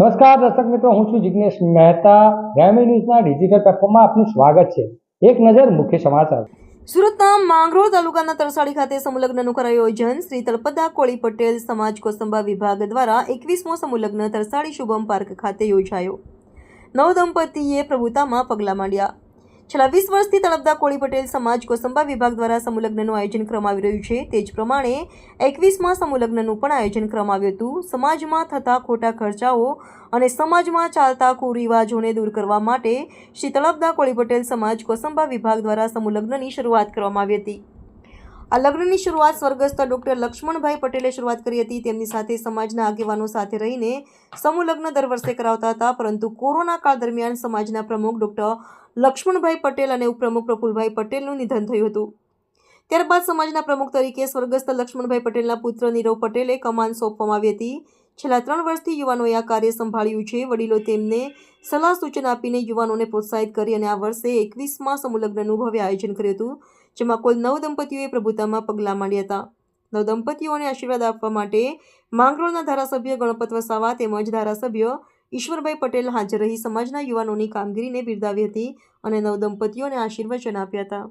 નમસ્કાર, દર્શક મિત્રો, હું છું જિજ્ઞેશ મહેતા. ગ્રામી ન્યૂઝના ડિજિટલ પ્લેટફોર્મમાં આપનું સ્વાગત છે. એક નજર મુખ્ય સમાચાર. સુરતના માંગરોળ તાલુકાના તરસાડી ખાતે સમુલગ્નનું કરાયું આયોજન. શ્રી તલપદા કોળી પટેલ સમાજ કોસંબા વિભાગ દ્વારા એકવીસમો સમુલગ્ન તરસાડી શુભમ પાર્ક ખાતે યોજાયો. નવ દંપતીએ પ્રભુતામાં પગલાં માંડ્યા. છેલ્લા વીસ વર્ષથી તળપદા કોળી પટેલ સમાજ કોસંબા વિભાગ દ્વારા સમૂહલગ્નનું આયોજન કરવામાં આવી રહ્યું છે. તે જ પ્રમાણે એકવીસમાં સમૂહલગ્નનું પણ આયોજન કરવામાં આવ્યું હતું. સમાજમાં થતા ખોટા ખર્ચાઓ અને સમાજમાં ચાલતા કુરિવાજોને દૂર કરવા માટે શ્રી તળપદા કોળી પટેલ સમાજ કોસંબા વિભાગ દ્વારા સમૂહલગ્નની શરૂઆત કરવામાં આવી હતી. આ લગ્નની શરૂઆત સ્વર્ગસ્થ ડોક્ટર લક્ષ્મણભાઈ પટેલે શરૂઆત કરી હતી. તેમની સાથે સમાજના આગેવાનો સાથે રહીને સમૂહ લગ્ન દર વર્ષે કરાવતા હતા, પરંતુ કોરોના કાળ દરમિયાન સમાજના પ્રમુખ ડોક્ટર લક્ષ્મણભાઈ પટેલ અને ઉપપ્રમુખ પ્રફુલભાઈ પટેલનું નિધન થયું હતું. ત્યારબાદ સમાજના પ્રમુખ તરીકે સ્વર્ગસ્થ લક્ષ્મણભાઈ પટેલના પુત્ર નીરવ પટેલે કમાન સોંપવામાં આવી હતી. છેલ્લા ત્રણ વર્ષથી યુવાનોએ આ કાર્ય સંભાળ્યું છે. વડીલો તેમને સલાહ સૂચન આપીને યુવાનોને પ્રોત્સાહિત કરી અને આ વર્ષે એકવીસમાં સમૂહલગ્નનું ભવ્ય આયોજન કર્યું હતું, જેમાં કુલ નવ દંપતીઓએ પ્રભુતામાં પગલાં માંડ્યા હતા. નવ દંપતીઓને આશીર્વાદ આપવા માટે માંગરોળના ધારાસભ્ય ગણપત વસાવા તેમજ ધારાસભ્ય ઈશ્વરભાઈ પટેલ હાજર રહી સમાજના યુવાનોની કામગીરીને બિરદાવી હતી અને નવ દંપતીઓને આશીર્વચન આપ્યા હતા.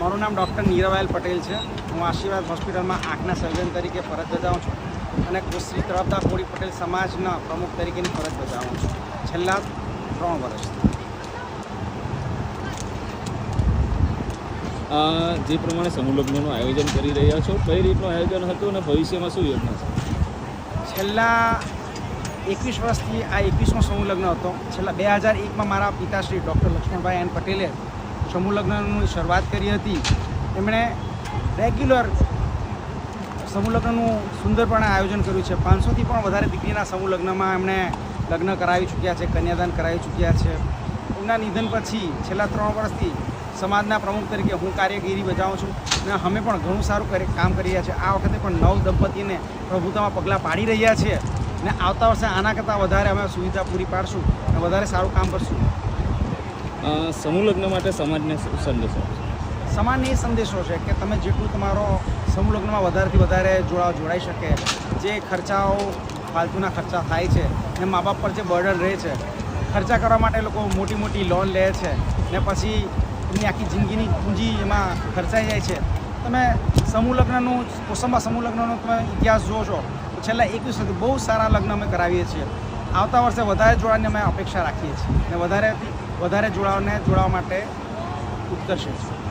મારું નામ ડૉક્ટર નીરવાયલ પટેલ છે. હું આશીર્વાદ હોસ્પિટલમાં આંખના સર્જન તરીકે ફરજ બજાવું છું. અને કૃષિ તરફદાર કોળી પટેલ સમાજના પ્રમુખ તરીકેની ફરજ બજાવું છું. છેલ્લા ત્રણ વર્ષથી. આ જે પ્રમાણે સમૂહલગ્નનું આયોજન કરી રહ્યા છો કઈ રીતનું આયોજન હતું અને ભવિષ્યમાં શું યોજના છે? છેલ્લા એકવીસ વર્ષથી આ એકવીસમો સમૂહલગ્ન હતો. છેલ્લા બે હજાર એકમાં મારા પિતાશ્રી ડૉક્ટર લક્ષ્મણભાઈ એન પટેલે સમૂહલગ્નની શરૂઆત કરી હતી. એમણે રેગ્યુલર સમૂહ લગ્નનું સુંદરપણે આયોજન કર્યું છે. પાંચસોથી પણ વધારે દીકરીના સમૂહ લગ્નમાં એમણે લગ્ન કરાવી ચૂક્યા છે, કન્યાદાન કરાવી ચૂક્યા છે. એમના નિધન પછી છેલ્લા ત્રણ વર્ષથી સમાજના પ્રમુખ તરીકે હું કાર્યગીરી બજાવું છું અને અમે પણ ઘણું સારું કામ કરી રહ્યા છીએ. આ વખતે પણ નવ દંપતીને પ્રભુતામાં પગલાં પાડી રહ્યા છીએ અને આવતા વર્ષે આના કરતાં વધારે અમે સુવિધા પૂરી પાડશું અને વધારે સારું કામ કરશું. સમૂહ લગ્ન માટે સમાજને સંદેશો સમાજને એ સંદેશો છે કે તમે જેટલું તમારો સમૂહ લગ્નમાં વધારેથી વધારે જોડાવ, જોડાઈ શકે, જે ખર્ચાઓ ફાલતુના ખર્ચા થાય છે ને મા બાપ પર જે બર્ડન રહે છે, ખર્ચા કરવા માટે લોકો મોટી મોટી લોન લે છે ને પછી એમની આખી જિંદગીની પૂંજી એમાં ખર્ચાઈ જાય છે. તમે સમૂહ લગ્નનું કોસંબા સમૂહ તમે ઇતિહાસ જોશો તો છેલ્લા એકવીસ વર્ષથી બહુ સારા લગ્ન અમે કરાવીએ છીએ. આવતા વર્ષે વધારે જોડાની અમે અપેક્ષા રાખીએ છીએ ને વધારેથી વધારે જોડાવને, જોડાવા માટે ઉત્કર્ષે છે